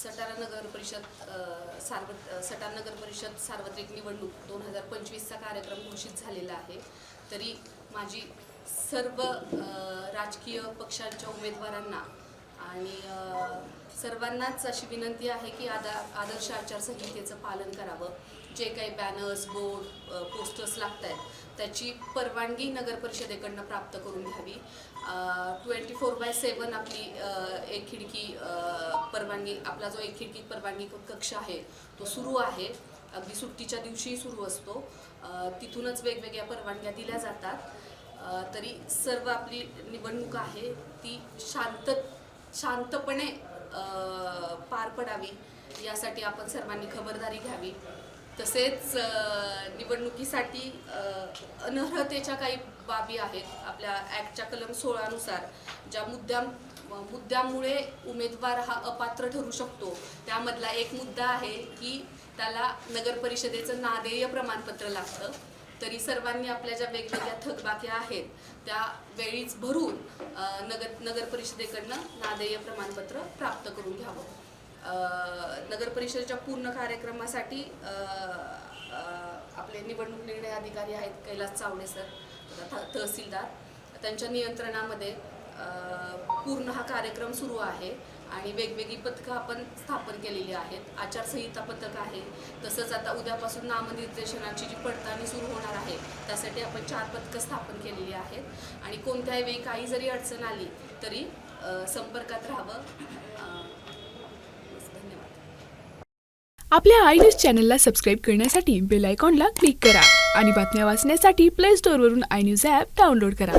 सटारा नगर परिषद सार्व सटार नगर परिषद सार्वत्रिक निवडणूक दोन हजार पंचवीसचा कार्यक्रम घोषित झालेला आहे. तरी माझी सर्व राजकीय पक्षांच्या उमेदवारांना आणि सर्वांनाच अशी विनंती आहे की आदा आदर्श आचारसंहितेचं पालन करावं. जे काही बॅनर्स बोर्ड पोस्टर्स लागत आहेत त्याची परवानगी नगर परिषदेकडनं प्राप्त करून घ्यावी. ट्वेंटी फोर बाय सेवन आपली एक खिडकी परवानगी आपला जो एक खिडकी परवानगी कक्ष आहे तो सुरू आहे. अगदी सुट्टीच्या दिवशीही सुरू असतो. तिथूनच वेगवेगळ्या परवानग्या दिल्या जातात. तरी सर्व आपली निवडणूक आहे ती शांत शांतपणे पार पडावी यासाठी आपण सर्वांनी खबरदारी घ्यावी. तसेच निवडणुकीसाठी अनर्हतेच्या काही बाबी आहेत आपल्या ॲक्टच्या कलम सोळानुसार ज्या मुद्द्या मुद्द्यामुळे उमेदवार हा अपात्र ठरू शकतो. त्यामधला एक मुद्दा आहे की त्याला नगर परिषदेचं नादेय प्रमाणपत्र लागतं. तरी सर्वांनी आपल्या ज्या वेगवेगळ्या थकबाक्या आहेत त्या वेळीच भरून नगर नगर परिषदेकडनं नादेय प्रमाणपत्र प्राप्त करून घ्यावं. नगर परिषदेच्या पूर्ण कार्यक्रमासाठी आपले निवडणूक निर्णय अधिकारी आहेत कैलास चावडे सर तथा तहसीलदार. त्यांच्या नियंत्रणामध्ये पूर्ण हा कार्यक्रम सुरू आहे. आणि वेगवेगळी पथकं आपण स्थापन केलेली आहेत. आचारसंहिता पथक आहे. तसंच आता उद्यापासून नामनिर्देशनाची जी पडताळणी सुरू होणार आहे त्यासाठी आपण चार पथकं स्थापन केलेली आहेत. आणि कोणत्याही वेळी काही जरी अडचण आली तरी संपर्कात राहावं. आपल्या आय न्यूज चॅनलला सबस्क्राईब करण्यासाठी बेल आयकॉनला क्लिक करा आणि बातम्या वाचण्यासाठी प्ले स्टोअरवरून आय न्यूज ॲप डाउनलोड करा.